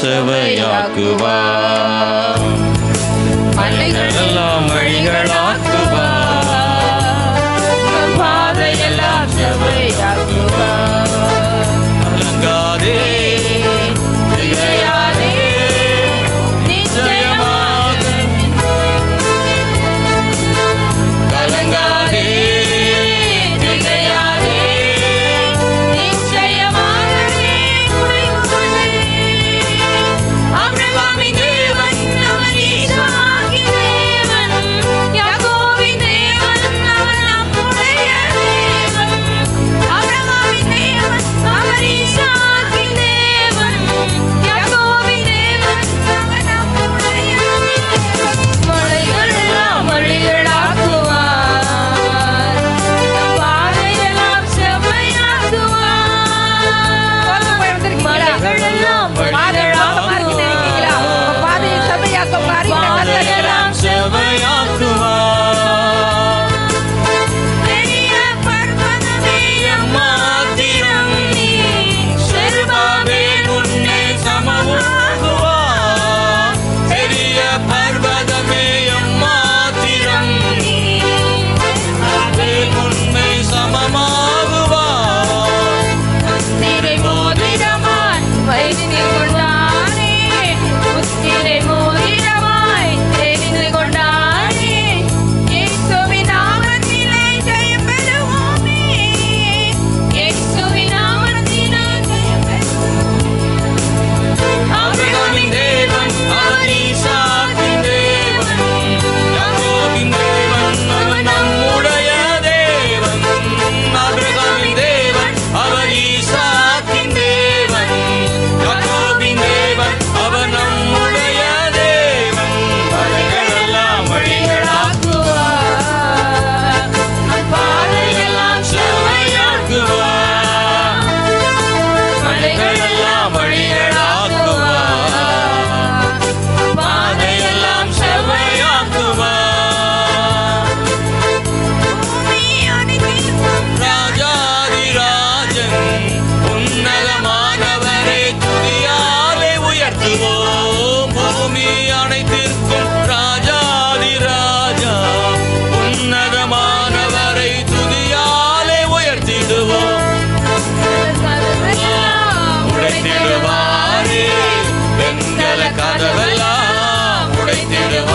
செவையாக்குவார். மலைகளெல்லாம் mama. near to